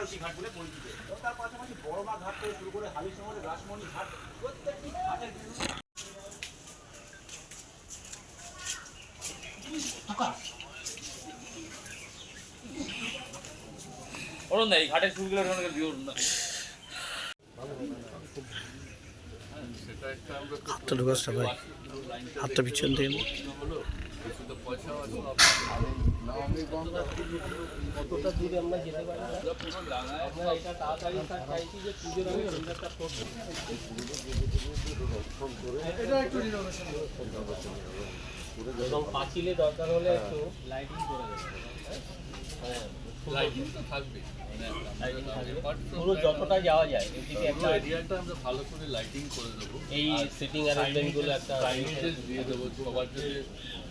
বেনারসি ঘাট বলে পরিচিত। এবং তার পাশাপাশি বড়মা ঘাট থেকে শুরু করে হালি শহরের রাসমণি ঘাট প্রত্যেকটি ঘাটের না এই ঢুকাস হাতটা পিছন দিয়ে এবং পাঁচিলে দরকার হলে একটু লাইটিং করে দেবে লাইটিং তো থাকবে পুরো যতটা যাওয়া যায় এদিকে একটা এরিয়াটা আমরা ভালো করে লাইটিং করে দেবো এই সিটিং অ্যারেঞ্জমেন্টগুলো একটা দিয়ে দেবো সবার কি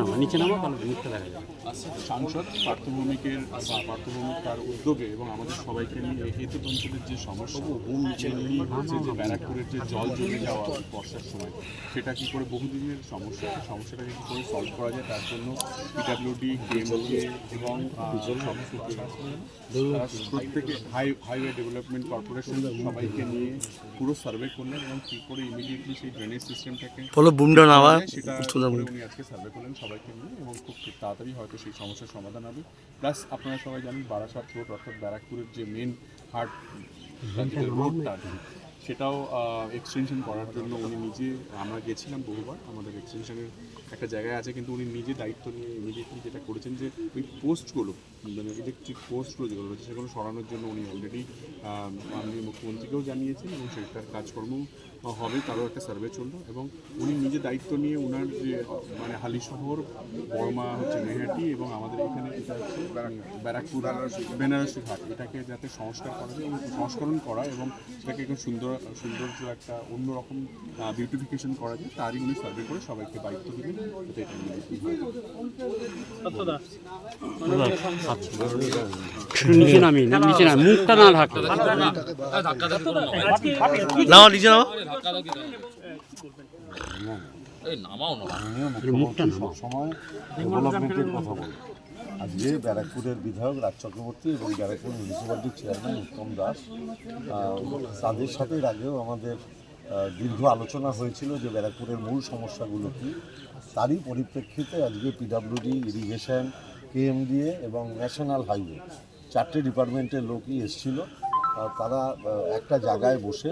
হবে পুজোর মধ্যেই স্যার এটা আজকে সাংসদ পার্থভূমিকের বা পার্থভূমিক তার উদ্যোগে এবং আমাদের সবাইকে নিয়ে এই হেতু অঞ্চলের যে সমস্যা মেনলি হচ্ছে যে ব্যারাকপুরের যে জল জমে যাওয়া বর্ষার সময় সেটা কি করে বহুদিনের সমস্যা সেই সমস্যাটাকে কী করে সলভ করা যায় তার জন্য পিডাব্লিউডি কেএমকে এবং প্রত্যেকে হাই হাইওয়ে ডেভেলপমেন্ট কর্পোরেশন সবাইকে নিয়ে পুরো সার্ভে করলেন এবং কী করে ইমিডিয়েটলি সেই ড্রেনেজ সিস্টেমটাকে নামা সেটা উনি আজকে সার্ভে করলেন। সবাইকে নিয়ে এবং খুব খুব তাড়াতাড়ি হয়তো সেই সমস্যার সমাধান হবে। প্লাস আপনারা সবাই জানেন বারাসাত রোড অর্থাৎ ব্যারাকপুরের যে মেন হার্ট রোডটা সেটাও এক্সটেনশন করার জন্য উনি নিজে আমরা গেছিলাম বহুবার আমাদের এক্সটেনশনের একটা জায়গায় আছে কিন্তু উনি নিজে দায়িত্ব নিয়ে ইমিডিয়েটলি যেটা করেছেন যে ওই পোস্টগুলো মানে ইলেকট্রিক পোস্টগুলো যেগুলো রয়েছে সেগুলো সরানোর জন্য উনি অলরেডি মাননীয় মুখ্যমন্ত্রীকেও জানিয়েছেন এবং সেটার কাজকর্ম হবে তারও একটা সার্ভে চলল এবং উনি নিজে দায়িত্ব নিয়ে ওনার যে মানে হালি শহর বর্মা হচ্ছে মেহাটি এবং আমাদের এখানে যেটা হচ্ছে ব্যারাকপুর বেনারসি ঘাট। এটাকে যাতে সংস্কার করা যায় এবং সংস্করণ করা এবং সেটাকে একটু সুন্দর সৌন্দর্য একটা অন্যরকম বিউটিফিকেশন করা যায় তারই উনি সার্ভে করে সবাইকে দায়িত্ব দিবেন যাতে এটা নিচে নামি নিচে নামি মুখটা না ঢাকা। না নিচে এই নামাও না। মাননীয় সবসময় ডেভেলপমেন্টের কথা বলে। আজকে ব্যারাকপুরের বিধায়ক রাজ চক্রবর্তী এবং ব্যারাকপুর মিউনিসিপ্যালিটির চেয়ারম্যান উত্তম দাস তাদের সাথে আগেও আমাদের দীর্ঘ আলোচনা হয়েছিল যে ব্যারাকপুরের মূল সমস্যাগুলো কী। তারই পরিপ্রেক্ষিতে আজকে পিডাব্লিউডি ইরিগেশন কেএমডিএ এবং ন্যাশনাল হাইওয়ে চারটে ডিপার্টমেন্টের লোকই এসেছিল। তারা একটা জায়গায় বসে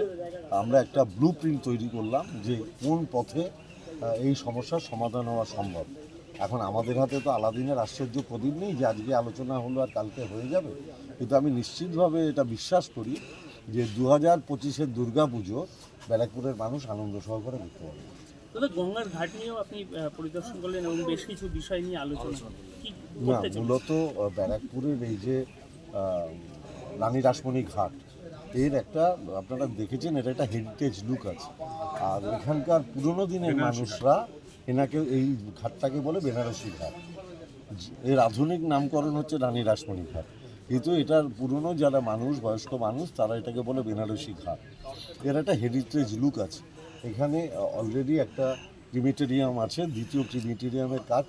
আমরা একটা ব্লু প্রিন্ট তৈরি করলাম যে কোন পথে এই সমস্যার সমাধান হওয়া সম্ভব। এখন আমাদের হাতে তো আলাদিনের আশ্চর্য প্রদীপ নেই যে আজকে আলোচনা হলো আর কালকে হয়ে যাবে। কিন্তু আমি নিশ্চিতভাবে এটা বিশ্বাস করি যে দু হাজার পঁচিশের দুর্গা পুজো ব্যারাকপুরের মানুষ আনন্দ সহকারে দেখতে পাবে। দাদা গঙ্গার ঘাট নিয়েও আপনি পরিদর্শন করলেন এবং বেশ কিছু বিষয় নিয়ে আলোচনা না মূলত ব্যারাকপুরের এই যে রানী রাসমণি ঘাট। এর একটা আপনারা দেখেছেন এটা একটা হেরিটেজ লুক আছে। আর এখানকার পুরনো দিনের মানুষরা এনাকে এই ঘাটটাকে বলে বেনারসি ঘাট। এর আধুনিক নামকরণ হচ্ছে রানী রাসমণি ঘাট। কিন্তু এটার পুরনো যারা মানুষ বয়স্ক মানুষ তারা এটাকে বলে বেনারসি ঘাট। এর একটা হেরিটেজ লুক আছে। এখানে অলরেডি একটা ক্রিমিটেরিয়াম আছে দ্বিতীয় ক্রিমিটেরিয়ামের কাজ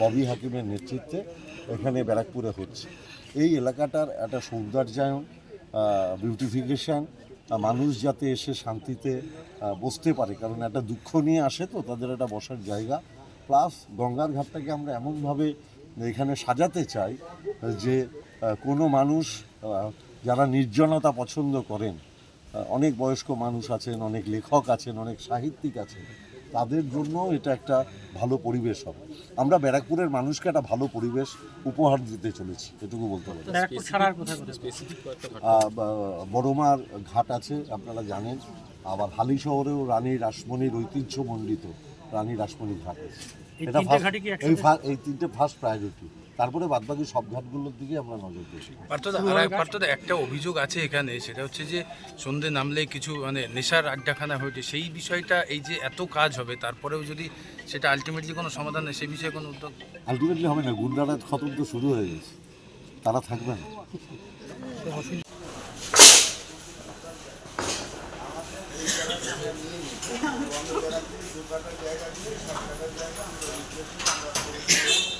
ববি হাকিমের নেতৃত্বে এখানে ব্যারাকপুরে হচ্ছে। এই এলাকাটার একটা সৌন্দর্যায়ন বিউটিফিকেশান মানুষ যাতে এসে শান্তিতে বসতে পারে। কারণ একটা দুঃখ নিয়ে আসে তো, তাদের একটা বসার জায়গা। প্লাস গঙ্গার ঘাটটাকে আমরা এমনভাবে এখানে সাজাতে চাই যে কোনো মানুষ যারা নির্জনতা পছন্দ করেন অনেক বয়স্ক মানুষ আছেন, অনেক লেখক আছেন, অনেক সাহিত্যিক আছেন তাদের জন্য এটা একটা ভালো পরিবেশ হবে। আমরা ব্যারাকপুরের মানুষকে একটা ভালো পরিবেশ উপহার দিতে চলেছি এটুকু বলতে পারি। বড়মার ঘাট আছে আপনারা জানেন। আবার হালি শহরেও রানী রাসমণির ঐতিহ্যমণ্ডিত রানী রাসমণি ঘাট আছে। এটা এই তিনটে ফার্স্ট প্রায়োরিটি তারপরে বাদবাকি সব ঘাটগুলোর দিকে আমরা নজর দিয়েছি পার্থদা একটা অভিযোগ আছে এখানে সেটা হচ্ছে যে সন্ধে নামলে কিছু মানে নেশার আড্ডাখানা হয়েছে সেই বিষয়টা এই যে এত কাজ হবে তারপরেও যদি সেটা আলটিমেটলি কোনো সমাধান নেই সেই বিষয়ে কোনো উদ্যোগ আলটিমেটলি হবে না গুন্ডারা খতম তো শুরু হয়ে গেছে। তারা থাকবে না। সাইডটাকে আমরা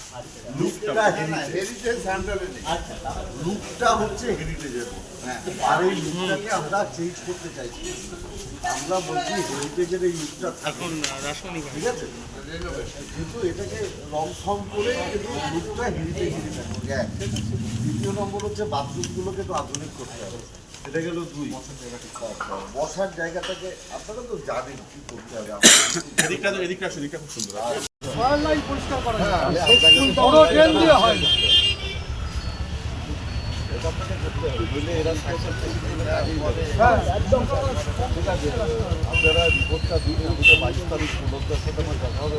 লুকটা হেরিটেজ লুকটা হচ্ছে হেরিটেজের আর এই লুকটাকে আমরা চেঞ্জ করতে চাইছি। আমরা বলছি হেরিটেজের এই লুকটা থাকুন ঠিক আছে? কিন্তু এটাকে রং ফং করে কিন্তু লুকটা থাকুক এক দ্বিতীয় নম্বর হচ্ছে বাথরুমগুলোকে তো আধুনিক করতে হবে। এটা গেল দুই। বসার জায়গাটাকে আপনারা তো জানেন কি করতে হবে। আমাদের এদিকটা এদিকটা আসো, খুব সুন্দর আপনারা রিপোর্টটা দিন আমাদের বাইশ তারিখ ষোলোটার সাথে আমার দেখা হবে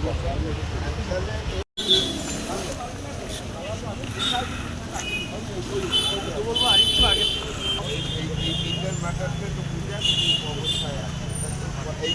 এই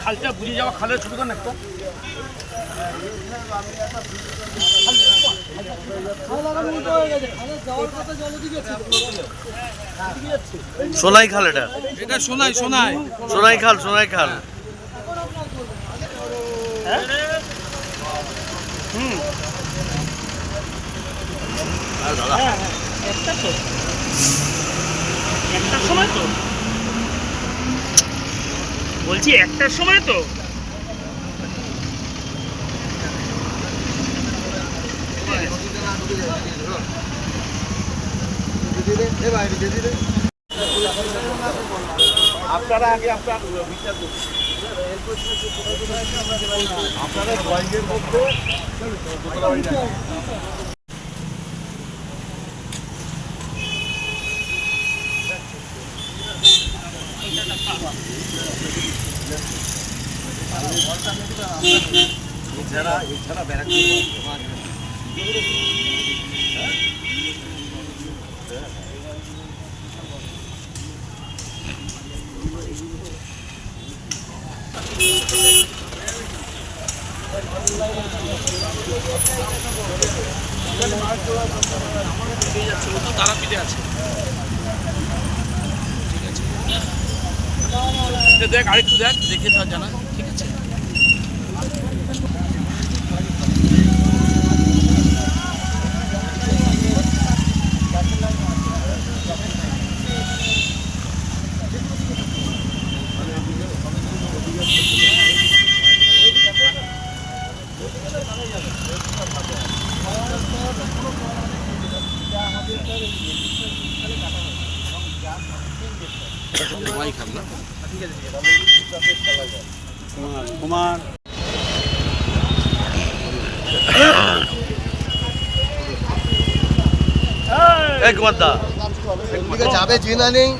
খালটা বুঝে যাওয়া খালের ছবি কর একটা? সোনাই খাল এটা। এটা শোনাই শোনাই সোনাই খাল সোনাই খাল। একটা তো। একটার সময় তো। বলছি একটার সময় তো। আপনারা আগে আপনার বিচার করুন এছাড়া এছাড়া ব্যারাকপুর দেখ আরেকটু দেখ দেখে জানা। দা যাবে চেনা নেই।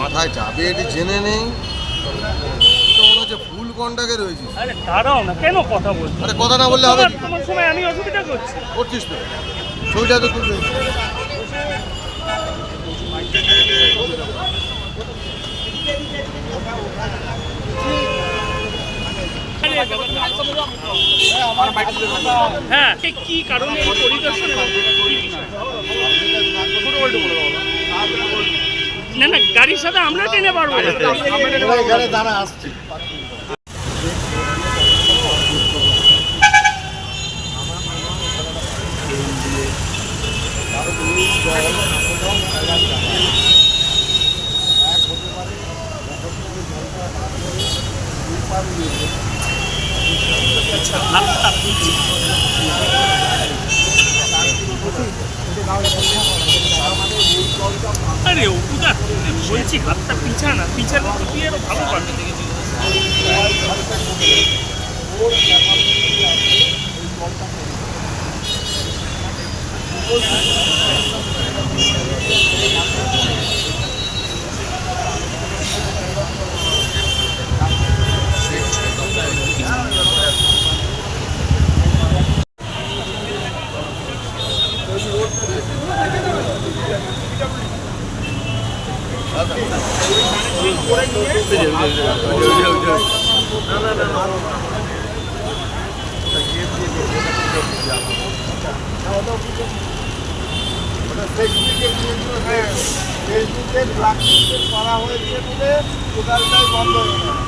মাথায় যাবে এটি জেনে নেই। ফুল কন্টাকে রয়েছে। আরে দাঁড়াও না কেন কথা বলছো? আরে কথা না বললে হবে তোমার তোমার সময় আমি অসুবিধা করছি। করছিস তো। ছবিটা তো তুলবে। হ্যাঁ কি কারণে এই পরিদর্শন? না না গাড়ির সাথে আমরা টেনে পারব না। আরে ওটা বলছি হাতটা পিছা না পিছার মতো তুই আরও ভালো পারবি ফেসবুকে ব্ল্যাকলিস্টেড করা হয়েছে বলে টোটালটাই বন্ধ হয়ে গেল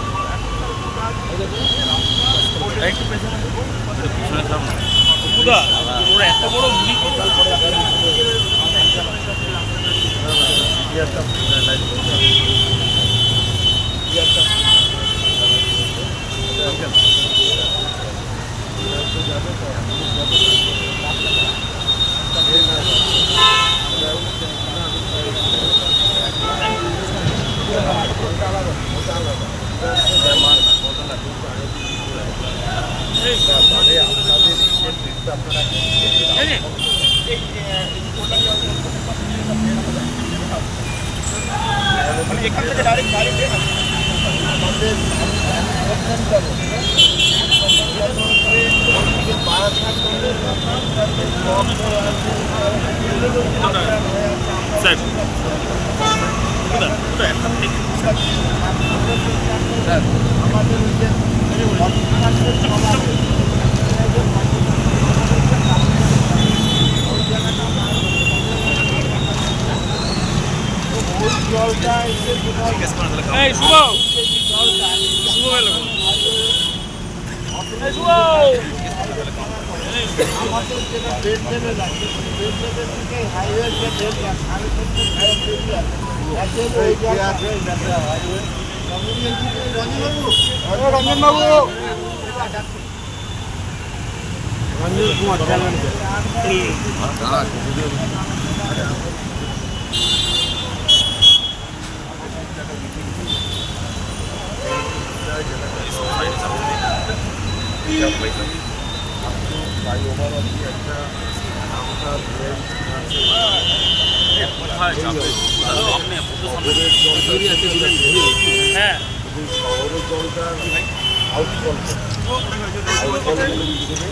বুদা ওর এত বড় ভুড়ি স্যার বুদা বুদা এই শুভ। শুভ এলো আমাদের যেটা বেড লেভেল আছে বেড লেভেল থেকে হাইওয়ে যে বেড সাড়ে সত্তর হাইওয়ে বেড আছে একেবারে ওই জায়গায় হাইওয়ে রঞ্জন বাবু রঞ্জন কুমার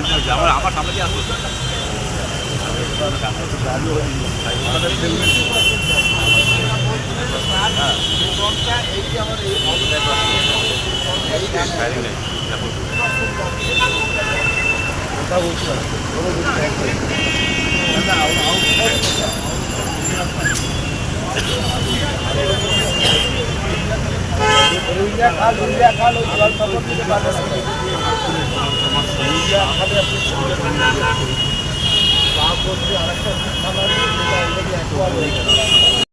অ্যাক্সিডেন্ট হয়েছে আমার আমার সামনে দিয়ে আসলো খাল খাল ইন্ডিয়া খালে আপনি